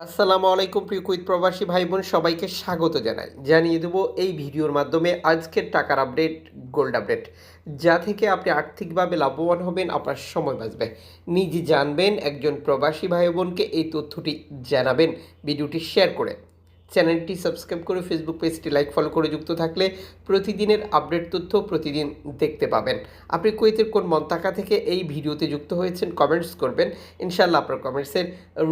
আসসালামু আলাইকুম প্রিয় কুইত প্রবাসী ভাই বোন সবাইকে স্বাগত জানাই। জানিয়ে দেবো এই ভিডিওর মাধ্যমে আজকের টাকার আপডেট, গোল্ড আপডেট। যা থেকে আপনি আর্থিকভাবে লাভবান হবেন, আপনার সময় বাঁচবে। নিজে জানবেন, একজন প্রবাসী ভাই বোনকে এই তথ্যটি জানাবেন, ভিডিওটি শেয়ার করে। চ্যানেলটি সাবস্ক্রাইব করে ফেসবুক পেজটি লাইক ফলো করে যুক্ত থাকলে প্রতিদিনের আপডেট তথ্য প্রতিদিন দেখতে পাবেন। আপনি কুয়েতের কোন মন্তাকা থেকে এই ভিডিওতে যুক্ত হয়েছেন কমেন্টস করবেন। ইনশাল্লাহ আপনার কমেন্টসের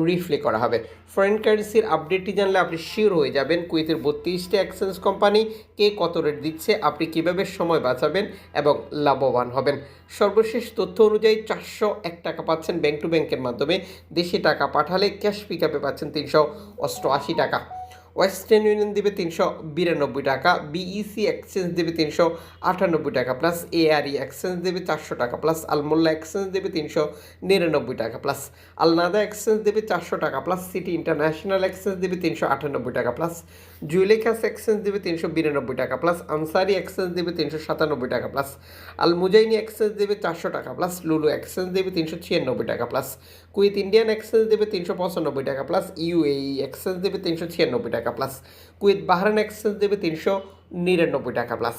রিফ্লে করা হবে। ফরেন কারেন্সির আপডেটটি জানলে আপনি শিওর হয়ে যাবেন কুয়েতের বত্রিশটি এক্সচেঞ্জ কোম্পানি কে কত রেট দিচ্ছে, আপনি কীভাবে সময় বাঁচাবেন এবং লাভবান হবেন। সর্বশেষ তথ্য অনুযায়ী চারশো এক টাকা পাচ্ছেন ব্যাংক টু ব্যাংকের মাধ্যমে। দেশে টাকা পাঠালে ক্যাশ পিক আপে পাচ্ছেন তিনশো অষ্টআশি টাকা। ওয়েস্টার্ন ইউনিয়ন দেবে তিনশো বিরানব্বই টাকা বিইসি এক্সচেঞ্জ দেবে তিনশো আটানব্বই টাকা প্লাস এআরই এক্সচেঞ্জ দেবে চারশো টাকা প্লাস আলমোল্লা এক্সচেঞ্জ দেবে তিনশো নিরানব্বই টাকা প্লাস আলনাদা এক্সচেঞ্জ দেবে চারশো টাকা প্লাস সিটি ইন্টারন্যাশনাল এক্সচেঞ্জ দেবে তিনশো আটানব্বই টাকা প্লাস জুয়েলেখাস এক্সচেঞ্জ দেবে তিনশো বিরানব্বই টাকা প্লাস আনসারি এক্সচেঞ্জ দেবে তিনশো সাতানব্বই টাকা প্লাস আল মুজাইনি এক্সচেঞ্জ দেবে চারশো টাকা প্লাস লুলু এক্সচেঞ্জ দেবে তিনশো ছিয়ানব্বই টাকা প্লাস কুইথ ইন্ডিয়ান এক্সচেঞ্জ দেবে তিনশো পঁচানব্বই টাকা প্লাস ইউএই এক্সচেঞ্জ দেবে তিনশো ছিয়ানব্বই টাকা প্লাস কুইথ বাহরান এক্সচেঞ্জ দেবে তিনশো নিরানব্বই টাকা প্লাস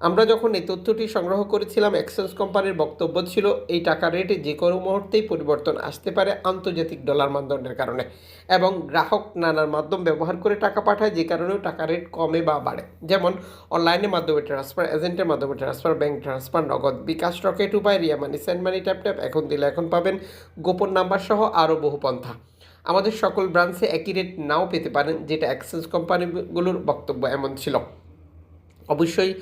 আমরা যখন এই তথ্যটি সংগ্রহ করেছিলাম, এক্সচেঞ্জ কোম্পানির বক্তব্য ছিল, এই টাকা রেটে যে কোনো মুহূর্তেই পরিবর্তন আসতে পারে আন্তর্জাতিক ডলার মানদণ্ডের কারণে। এবং গ্রাহক নানার মাধ্যম ব্যবহার করে টাকা পাঠায়, যে কারণেও টাকা রেট কমে বা বাড়ে। যেমন অনলাইনের মাধ্যমে ট্রান্সফার এজেন্টের মাধ্যমে transfer bank transfer Nagad bKash Rocket Upay, Ria money send money tap tap এখন দিলে এখন পাবেন। গোপন নাম্বার সহ আরও বহু পন্থা। আমাদের সকল ব্রাঞ্চে একই রেট নাও পেতে পারেন, যেটা অ্যাক্সেস কোম্পানিগুলোর বক্তব্য এমন ছিল। অবশ্যই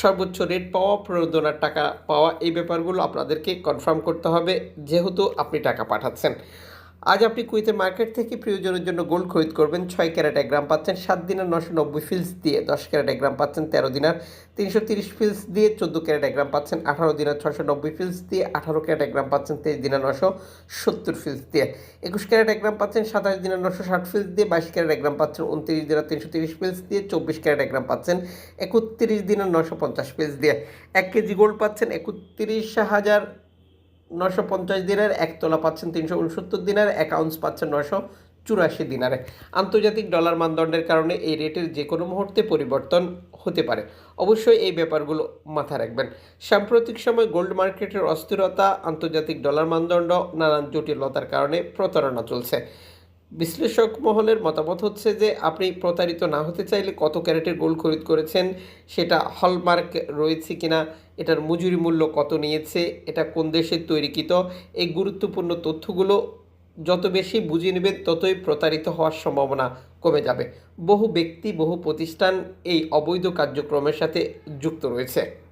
সর্বোচ্চ রেট পাওয়া প্রণোদনার টাকা পাওয়া, এই ব্যাপারগুলো আপনাদেরকে কনফার্ম করতে হবে, যেহেতু আপনি টাকা পাঠাচ্ছেন। আজ আপনি কুইতে মার্কেট থেকে প্রিয়জনের জন্য গোল্ড খরিদ করবেন। ছয় ক্যারেট এক গ্রাম পাচ্ছেন সাত দিনের নশো নব্বই ফিলস দিয়ে, দশ ক্যারেট এক গ্রাম পাচ্ছেন তেরো দিনার তিনশো তিরিশ ফিলস দিয়ে, চোদ্দ ক্যারেট এক গ্রাম পাচ্ছেন আঠারো দিনার ছশো নব্বই ফিলস দিয়ে, আঠারো ক্যারেট এক গ্রাম পাচ্ছেন তেইশ দিনার নশো সত্তর ফিলস দিয়ে। একুশ ক্যারেট এক গ্রাম পাচ্ছেন সাতাশ দিনের নশো ষাট ফিলস দিয়ে, বাইশ ক্যারেট এক গ্রাম পাচ্ছেন উনত্রিশ দিনের তিনশো তিরিশ ফিলস দিয়ে, চব্বিশ ক্যারেট এক গ্রাম পাচ্ছেন একত্রিশ দিনের নশো পঞ্চাশ ফিলস দিয়ে। এক কেজি গোল্ড পাচ্ছেন একত্রিশ হাজার নশো পঞ্চাশ দিনের একতলা পাচ্ছেন তিনশো উনসত্তর দিনের অ্যাকাউন্টস পাচ্ছেন নশো চুরাশি দিনারে। আন্তর্জাতিক ডলার মানদণ্ডের কারণে এই রেটের যে কোনো মুহূর্তে পরিবর্তন হতে পারে। অবশ্যই এই ব্যাপারগুলো মাথায় রাখবেন। সাম্প্রতিক সময় গোল্ড মার্কেটের অস্থিরতা, আন্তর্জাতিক ডলার মানদণ্ড, নানান জটিলতার কারণে প্রতারণা চলছে। বিশ্লেষক মহলের মতামত হচ্ছে যে, আপনি প্রতারিত না হতে চাইলে কত ক্যারেটের গোল্ড খরিদ করেছেন, সেটা হলমার্ক রয়েছে কিনা, এটার মজুরি মূল্য কত নিয়েছে, এটা কোন দেশের তৈরিকৃত, এই গুরুত্বপূর্ণ তথ্যগুলো যত বেশি বুঝে নেবেন, ততই প্রতারিত হওয়ার সম্ভাবনা কমে যাবে। বহু ব্যক্তি, বহু প্রতিষ্ঠান এই অবৈধ কার্যক্রমের সাথে যুক্ত রয়েছে।